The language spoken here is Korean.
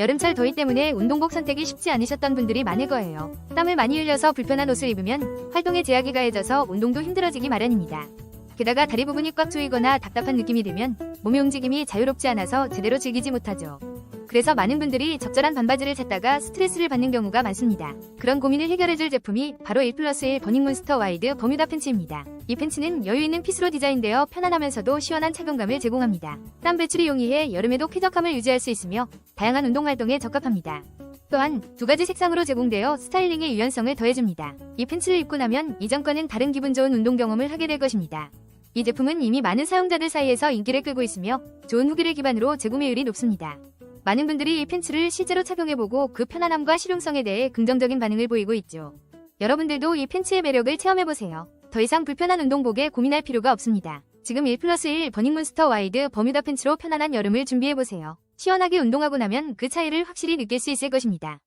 여름철 더위 때문에 운동복 선택이 쉽지 않으셨던 분들이 많을 거예요. 땀을 많이 흘려서 불편한 옷을 입으면 활동에 제약이 가해져서 운동도 힘들어지기 마련입니다. 게다가 다리 부분이 꽉 조이거나 답답한 느낌이 들면 몸의 움직임이 자유롭지 않아서 제대로 즐기지 못하죠. 그래서 많은 분들이 적절한 반바지를 찾다가 스트레스를 받는 경우가 많습니다. 그런 고민을 해결해줄 제품이 바로 1 플러스 1 버닝몬스터 와이드 버뮤다 팬츠입니다. 이 팬츠는 여유 있는 핏으로 디자인되어 편안하면서도 시원한 착용감을 제공합니다. 땀 배출이 용이해 여름에도 쾌적함을 유지할 수 있으며 다양한 운동 활동에 적합합니다. 또한 두 가지 색상으로 제공되어 스타일링의 유연성을 더해줍니다. 이 팬츠를 입고 나면 이전과는 다른 기분 좋은 운동 경험을 하게 될 것입니다. 이 제품은 이미 많은 사용자들 사이에서 인기를 끌고 있으며 좋은 후기를 기반으로 재구매율이 높습니다. 많은 분들이 이 팬츠를 실제로 착용해보고 그 편안함과 실용성에 대해 긍정적인 반응을 보이고 있죠. 여러분들도 이 팬츠의 매력을 체험해보세요. 더 이상 불편한 운동복에 고민할 필요가 없습니다. 지금 1 플러스 1 버닝몬스터 와이드 버뮤다 팬츠로 편안한 여름을 준비해보세요. 시원하게 운동하고 나면 그 차이를 확실히 느낄 수 있을 것입니다.